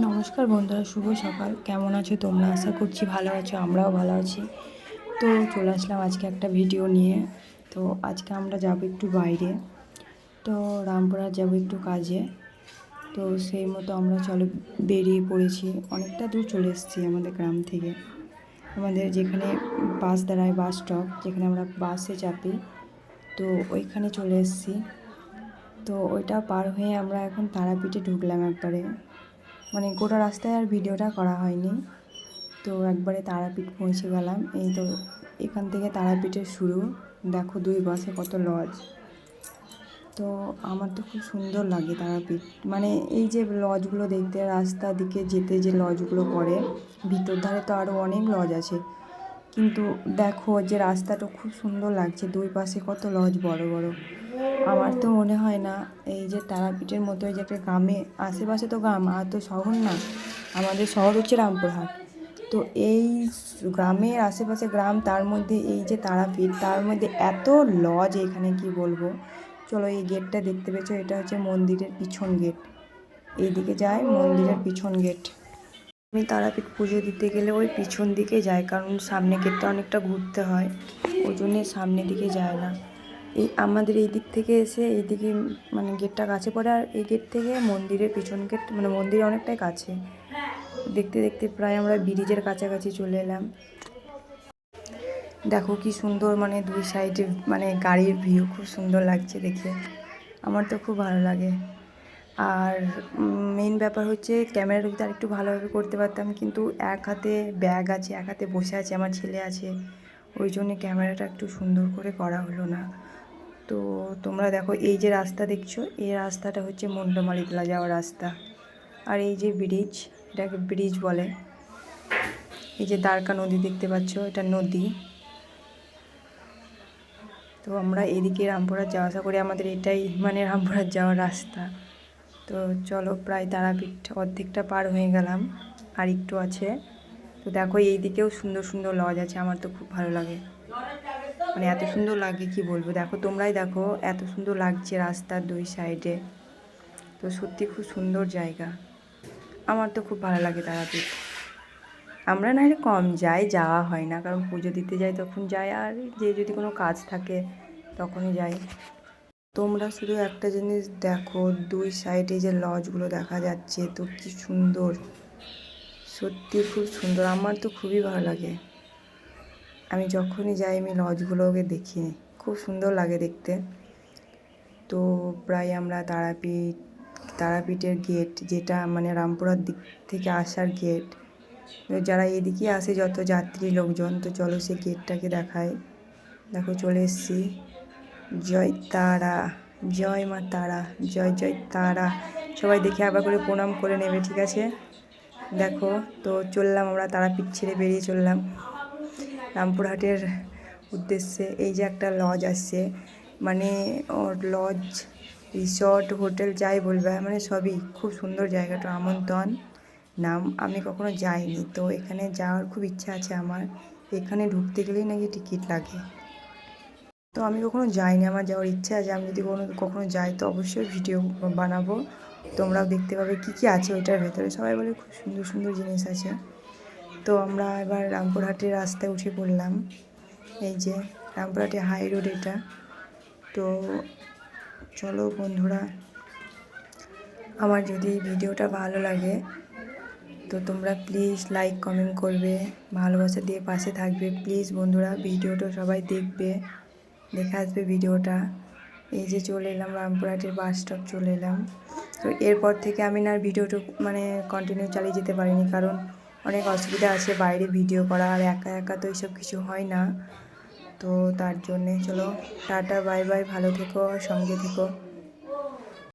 নমস্কার বন্ধুরা, শুভ সকাল। কেমন আছো তোমরা? আশা করছি ভালো আছো, আমরাও ভালো আছি। তো চলে আসলাম আজকে একটা ভিডিও নিয়ে। তো আজকে আমরা যাব একটু বাইরে। তো রামপুরহাট যাব একটু কাজে। তো সেই মতো আমরা চলো বেরিয়ে পড়েছি। অনেকটা দূর চলে এসেছি আমাদের গ্রাম থেকে। আমাদের যেখানে বাস দাঁড়ায়, বাস স্টপ যেখানে আমরা বাসে চাপি। তো ওইখানে চলে এসেছি। তো ওইটা পার হয়ে আমরা এখন তারাপীঠে ঢুকলাম একবারে। মানে গোটা রাস্তায় আর ভিডিওটা করা হয়নি। তো একবারে তারাপীঠ পৌঁছে গেলাম। এই তো এখান থেকে তারাপীঠের শুরু। দেখো দুই বাসে কত লজ তো আমার তো খুব সুন্দর লাগে তারাপীঠ। মানে এই যে লজগুলো দেখতে, রাস্তা দিকে যেতে যে লজগুলো করে ভিতর ধারে তো আরও অনেক লজ আছে। কিন্তু দেখো যে রাস্তাটা খুব সুন্দর লাগছে, দুই পাশে কত লজ বড় বড়। আমার তো মনে হয় না এই যে তারাপীঠের মতো যে একটা গ্রামে, আশেপাশে তো গ্রাম, আর তো শহর না, আমাদের শহর হচ্ছে রামপুরহাট। তো এই গ্রামের আশেপাশে গ্রাম, তার মধ্যে এই যে তারাপীঠ, তার মধ্যে এত লজ এখানে, কি বলব? চলো এই গেটটা দেখতে পেয়েছ, এটা হচ্ছে মন্দিরের পিছন গেট। এইদিকে যায় মন্দিরের পিছন গেট। আমি তারাপীঠ পুজো দিতে গেলে ওই পিছন দিকে যাই, কারণ সামনে গেটটা অনেকটা ঘুরতে হয়। ওই জন্যে সামনের দিকে যায় না। এই আমাদের এই দিক থেকে এসে এই দিকে মানে গেটটা কাছে পড়ে, আর এই গেট থেকে মন্দিরের পিছন গেট মানে মন্দির অনেকটাই কাছে। দেখতে দেখতে প্রায় আমরা ব্রিজের কাছাকাছি চলে এলাম। দেখো কি সুন্দর মানে দুই সাইডে মানে গাড়ির ভিউ খুব সুন্দর লাগছে দেখে। আমার তো খুব ভালো লাগে। আর মেন ব্যাপার হচ্ছে ক্যামেরা ঢুকতে আর একটু ভালোভাবে করতে পারতাম, কিন্তু এক হাতে ব্যাগ আছে, এক হাতে বসে আছে, আমার ছেলে আছে, ওই জন্যে ক্যামেরাটা একটু সুন্দর করে করা হলো না। তো তোমরা দেখো, এই যে রাস্তা দেখছ, এই রাস্তাটা হচ্ছে মুন্ডমালিতলা যাওয়ার রাস্তা। আর এই যে ব্রিজ এটাকে ব্রিজ বলে। এই যে দ্বারকা নদী দেখতে পাচ্ছ, এটা নদী। তো আমরা এদিকে রামপুরহাট যাওয়া আসা করি, আমাদের এটাই মানে রামপুরহাট যাওয়ার রাস্তা। তো চলো প্রায় তারাপীঠ অর্ধেকটা পার হয়ে গেলাম, আর একটু আছে। তো দেখো এই দিকেও সুন্দর সুন্দর লজ আছে, আমার তো খুব ভালো লাগে। মানে এত সুন্দর লাগে, কি বলব? দেখো তোমরাই দেখো, এত সুন্দর লাগছে রাস্তার দুই সাইডে তো সত্যি খুব সুন্দর জায়গা। আমার তো খুব ভালো লাগে তারাপীঠ। আমরা না হলে কম যাই, যাওয়া হয় না। কারণ পুজো দিতে যাই তখন যাই, আর যে যদি কোনো কাজ থাকে তখনই যাই। তোমরা শুধু একটা জিনিস দেখো, দুই সাইডে যে লজগুলো দেখা যাচ্ছে, তো কি সুন্দর। সত্যি খুব সুন্দর, আমার তো খুবই ভালো লাগে। আমি যখনই যাই, আমি লজগুলোকে দেখি, খুব সুন্দর লাগে দেখতে। তো প্রায় আমরা তারাপীঠ, তারাপীঠের গেট যেটা মানে রামপুরার দিক থেকে আসার গেট যারা এদিকে আসে, যত যাত্রী, লোকজন, তো চলো সে গেটটাকে দেখায়। দেখো, চলে এসছি। জয় তারা, জয় মা তারা, জয় জয় তারা। সবাই দেখে আবার করে প্রণাম করে নেবে, ঠিক আছে? দেখো, তো চললাম আমরা তারাপীঠ ছেড়ে বেরিয়ে চললাম। রামপুরহাটের উদ্দেশ্যে এই যে একটা লজ আসছে মানে ওর লজ রিসর্ট হোটেল যাই বলবে মানে সবই খুব সুন্দর জায়গাটা, আমন্ত্রণ, নাম আমি কখনো যাইনি। তো এখানে যাওয়ার খুব ইচ্ছা আছে আমার। এখানে ঢুকতে গেলেই নাকি টিকিট লাগে। তো আমি কখনো যাইনি, আমার যাওয়ার ইচ্ছা আছে। আমি যদি কোনো, কখনো যাই, তো অবশ্যই ভিডিও বানাবো। তোমরাও দেখতে পাবে কী কী আছে ওইটার ভেতরে। সবাই বলে খুব সুন্দর সুন্দর জিনিস আছে। তো আমরা এবার রামপুরহাটের রাস্তায় উঠে পড়লাম। এই যে রামপুরহাটে হাই রোড এটা। তো চলো বন্ধুরা, আমার যদি ভিডিওটা ভালো লাগে, তো তোমরা প্লিজ লাইক কমেন্ট করবে। ভালোবাসা দিয়ে পাশে থাকবে। প্লিজ বন্ধুরা, ভিডিওটা সবাই দেখবে। দেখে আসবে ভিডিওটা। এই যে চলে এলাম, রামপুরহাটের বাস স্টপ চলে এলাম। তো এরপর থেকে আমি না ভিডিওটা মানে কন্টিনিউ চালিয়ে যেতে পারিনি কারণ অনেক অসুবিধা আছে বাইরে ভিডিও করা আর একা একা তো এইসব কিছু হয় না। তো তার জন্যে চলো, টাটা বাই বাই ভালো থেকো, সঙ্গে থেকো।